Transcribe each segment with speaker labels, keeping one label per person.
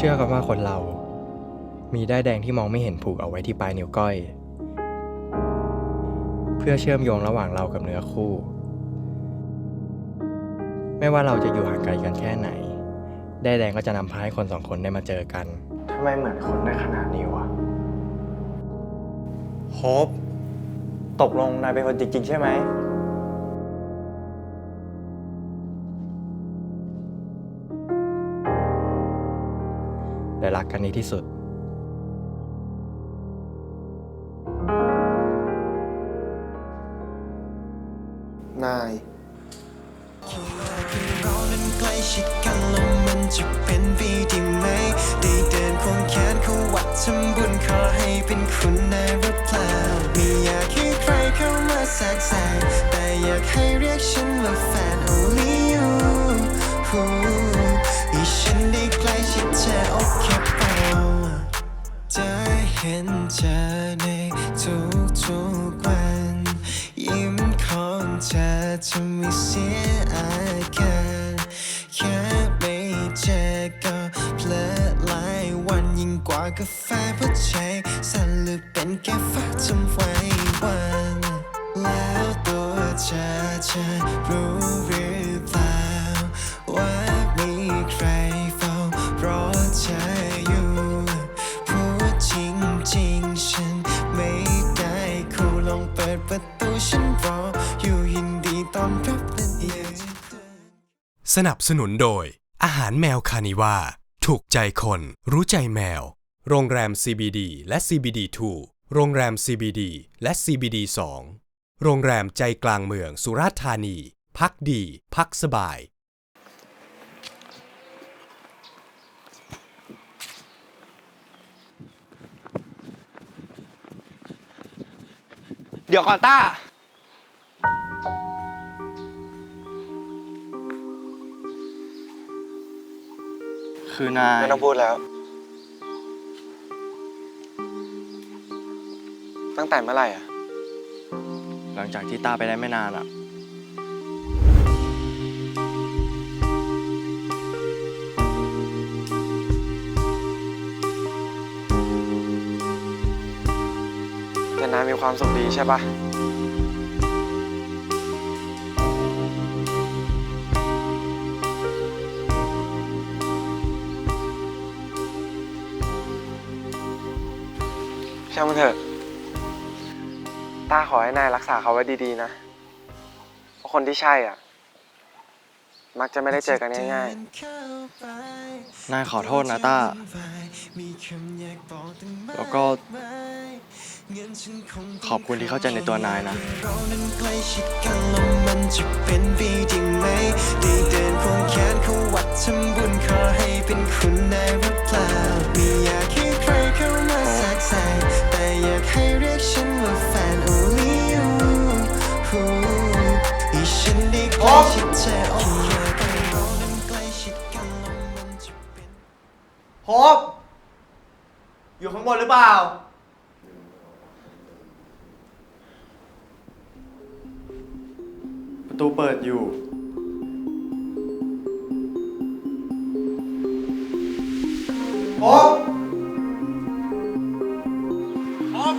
Speaker 1: เชื่อกันว่าคนเรา มีด้ายแดงที่มองไม่เห็นผูกเอาไว้ที่ปลายนิ้วก้อย เพื่อเชื่อมโยงระหว่างเรากับเนื้อคู่ ไม่ว่าเราจะอยู่ห่างไกลกันแค่ไหนด้ายแดงก็จะนำพาให้คนสองคนได้มาเจอกันทำไมเหมือนคนได้ขนาดนี้วะ
Speaker 2: โฮปตกลงนายเป็นคนจริงๆ ใช่ไหม
Speaker 1: รักกันนี้ที่สุด
Speaker 2: นาย
Speaker 3: เรานั้นใกล้ชิดกันแล้วมันจะเป็นไปได้ไหม ได้เดินควงแขนเข้าวัดทำบุญขอให้เป็นคุณนายหรือเปล่า ไม่อยากให้ใครเข้ามาแทรกแซงแต่อยากให้เรียกฉันว่าแฟน only you นเธอในทุกๆวัน ยิ้มของเธอจะไม่เสียอาการแค่ไม่เจอก็เพลอหลายวันยิ่งกว่ากาแฟเพราะใจสั่นหรือเป็นแค่ฟ้าทำไว้วัน แล้วตัวเธอจะรู้หรือ ฉันรออยู่ยินดีตอนรับและอยากจะเดิน
Speaker 4: สนับสนุนโดย อาหารแมวคานิว่า ถูกใจคน รู้ใจแมว โรงแรม CBD และ CBD 2 โรงแรม CBD และ CBD 2 โรงแรมใจกลางเมืองสุราษฎร์ธานี พักดี พักสบาย
Speaker 2: เดี๋ยวก่อนต้า
Speaker 1: คือนาย
Speaker 2: ไม่ต้องพูดแล้ว ตั้งแต่เมื่อไหร่อะ
Speaker 1: หลังจากที่ตาไปได้ไม่นานอะ
Speaker 2: แต่นายมีความสุขดีใช่ปะ ช่างมันเถอะต้าขอให้นายรักษาเขาไว้ดีๆนะ เพราะคนที่ใช่อะ มักจะไม่ได้เจอกันง่ายๆ
Speaker 1: นายขอโทษนะต้า แล้วก็ขอบคุณที่เข้าใจในตัวนายนะ
Speaker 3: เรือเปล่า ป
Speaker 2: ระ
Speaker 1: ตูเปิดอยู่
Speaker 2: โฮปโฮป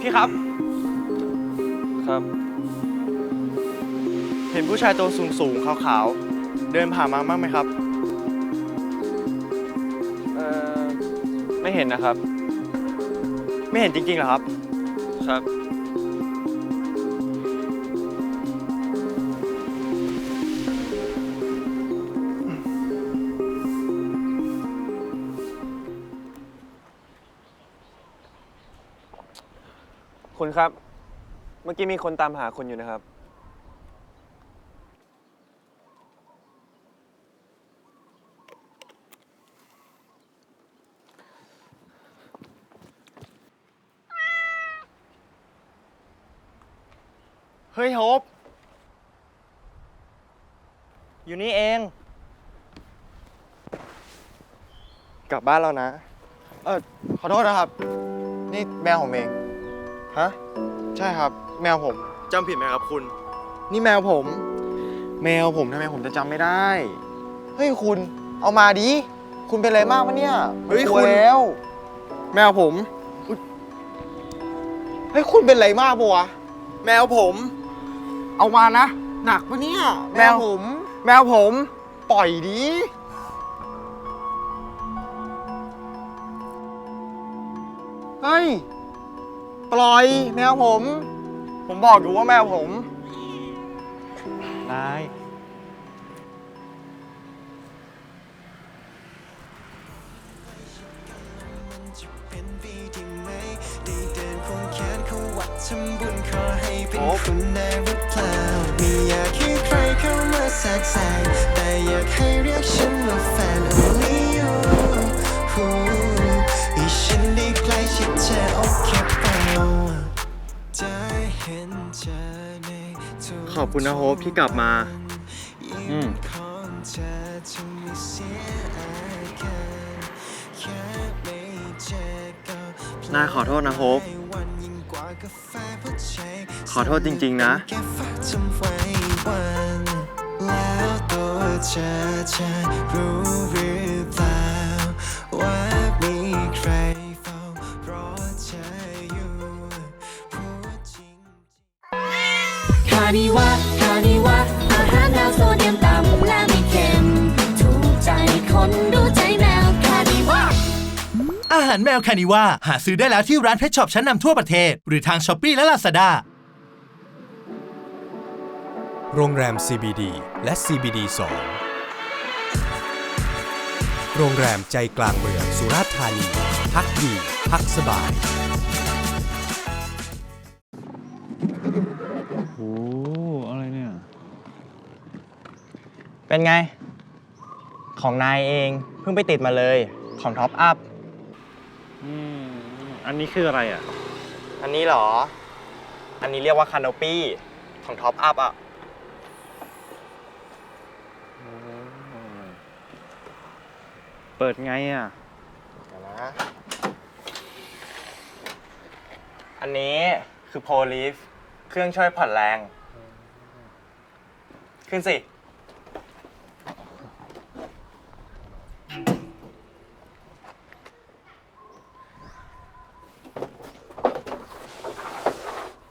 Speaker 2: พี่ครับ
Speaker 1: ครับ เห็นผู้ชายตัวสูงสูงๆขาวๆ เดินผ่านมาบ้างไหมครับ
Speaker 2: เอ่อ ไม่เห็นนะครับ
Speaker 1: ไม่เห็นจริงๆเหรอครับ
Speaker 2: ครับ คุณครับ เมื่อกี้มีคนตามหาคุณอยู่นะครับ
Speaker 1: เฮ้ยโฮปอยู่นี่เอง กลับบ้านแล้วนะ
Speaker 2: เออขอโทษนะครับ นี่แมวผมเอง
Speaker 1: ฮะ
Speaker 2: ใช่ครับ แมวผม
Speaker 1: จำผิดไหมครับคุณ
Speaker 2: นี่แมวผม แมวผมทำไมผมจะจำไม่ได้ เฮ้ยคุณ เอามาดิ คุณเป็นอะไรมากวะเนี่ย
Speaker 1: เฮ้ย
Speaker 2: กลัว
Speaker 1: คุณ
Speaker 2: แล้ว แมวผมอุ๊ยเฮ้ยคุณเป็นอะไรมากปะวะ แมวผม เอามานะ หนักปะเนี่ยแมวผม แมวผม ปล่อยดิเฮ้ย ปล่อยแมวผม ผมบอกอยู่ว่าแมวผม
Speaker 1: นาย
Speaker 3: เป็นปีที่ไม่ได้เดินควงแขนเขาวัดทำบุญ ขอให้เป็นคุณได้หรือเปล่าไม่อยากให้ใครเข้ามาแทรกแซงแต่อยากให้เรียกฉันว่าแฟน only you ให้ฉันได้ใกล้ชิดเธอโอเคเปล่าจะเห็นเธอในทุก
Speaker 2: ขอบคุณนะโฮปที่กลับมา
Speaker 3: อืม ของเธอจะไม่เสียอาการแค่ไม่เจอก็
Speaker 2: นายขอโทษนะโฮป
Speaker 3: วันยิ่ง
Speaker 2: ขอโทษจริง ๆ นะ
Speaker 3: แค่ฝากทำไว้วันแล้วตัวเธอจะรู้หรือเปล่าว่ามีใครเฝ้ารอเธออยู่พูดจริง
Speaker 5: คานิวะคานิวะอาหารแนวโซเดียมต่ำและไม่เค็ม ถูกใจคนดูใจแมวคานิวะ
Speaker 6: อาหารแมวคานิว่า หาซื้อได้แล้วที่ร้านเพชช็อปชั้นนำทั่วประเทศ หรือทางช้อปปี้และลาซาด้า
Speaker 4: โรงแรม CBD และ CBD 2 โรงแรมใจกลางเมืองสุราษฎร์ธานี พักดีพักสบาย
Speaker 7: โอ้อะไรเนี่ย
Speaker 1: เป็นไง ของนายเองเพิ่งไปติดมาเลยของท็อปอัพ
Speaker 7: อืม อันนี้คืออะไรอะ
Speaker 1: อันนี้เหรอ อันนี้เรียกว่าคาน o ปี้ของท็อปอัพอะ
Speaker 7: ปิดไงอะ
Speaker 1: เดี๋ยวนะ อันนี้คือโพลีฟเครื่องช่วยผ่อนแรง ขึ้นสิ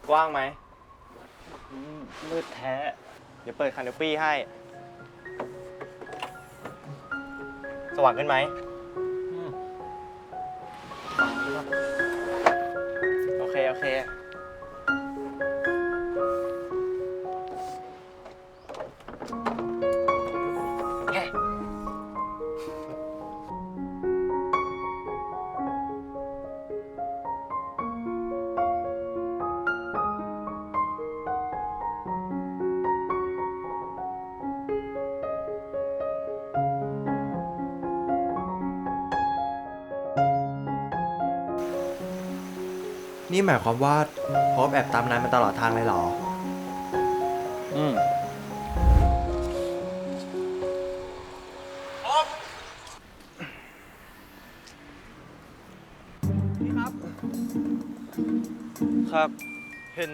Speaker 1: กว้างไหม
Speaker 7: มืดแท้
Speaker 1: เดี๋ยวเปิดคาน o ปี้ให้ สว่างขึ้นไหม นี่หมายความว่าพบแอบตามนายมาตลอดทางเลยเหรอ
Speaker 7: อืม
Speaker 2: ครับ เห็น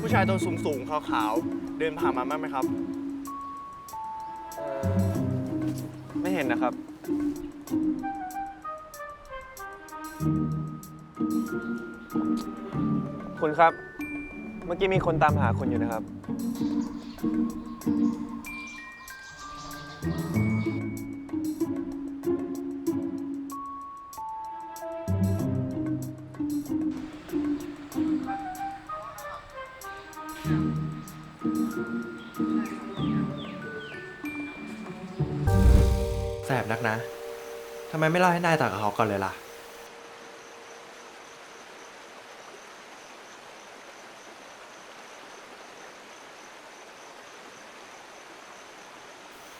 Speaker 2: ผู้ชายตัวสูงสูงๆขาวๆ เดินผ่านมาบ้างไหมครับ ไม่เห็นนะครับ คุณครับ เมื่อกี้มีคนตามหาคุณอยู่นะครับ
Speaker 1: แสบนักนะ ทำไมไม่เล่าให้นายตากับเขาก่อนเลยล่ะ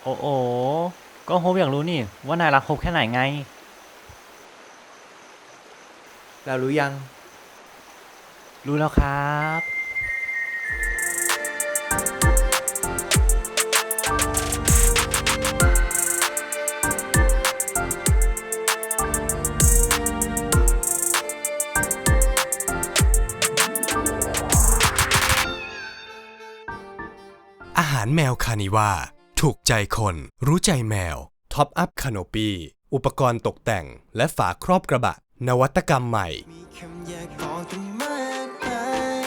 Speaker 7: โอ้โอก็โฮปอยากรู้นี่ ว่านายรักโฮปแค่ไหนไง
Speaker 1: แล้วรู้ยัง
Speaker 7: รู้แล้วครับ
Speaker 4: อาหารแมวคานิว่า ถูกใจคนรู้ใจแมวท็อปอัพคานปี อุปกรณ์ตกแต่ง และฝาครอบกระบะ นวัตกรรมใหม่
Speaker 3: มีคำอยากบอกกันมากมาย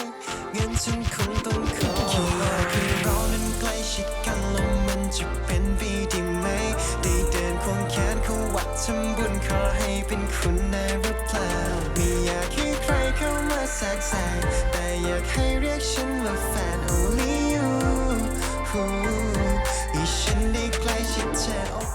Speaker 3: งั้นฉันคงต้องขอแค่อยากให้เรานั้นใกล้ชิดกันว่าไม่อยากใหมาแทรกแซงแต่ said, oh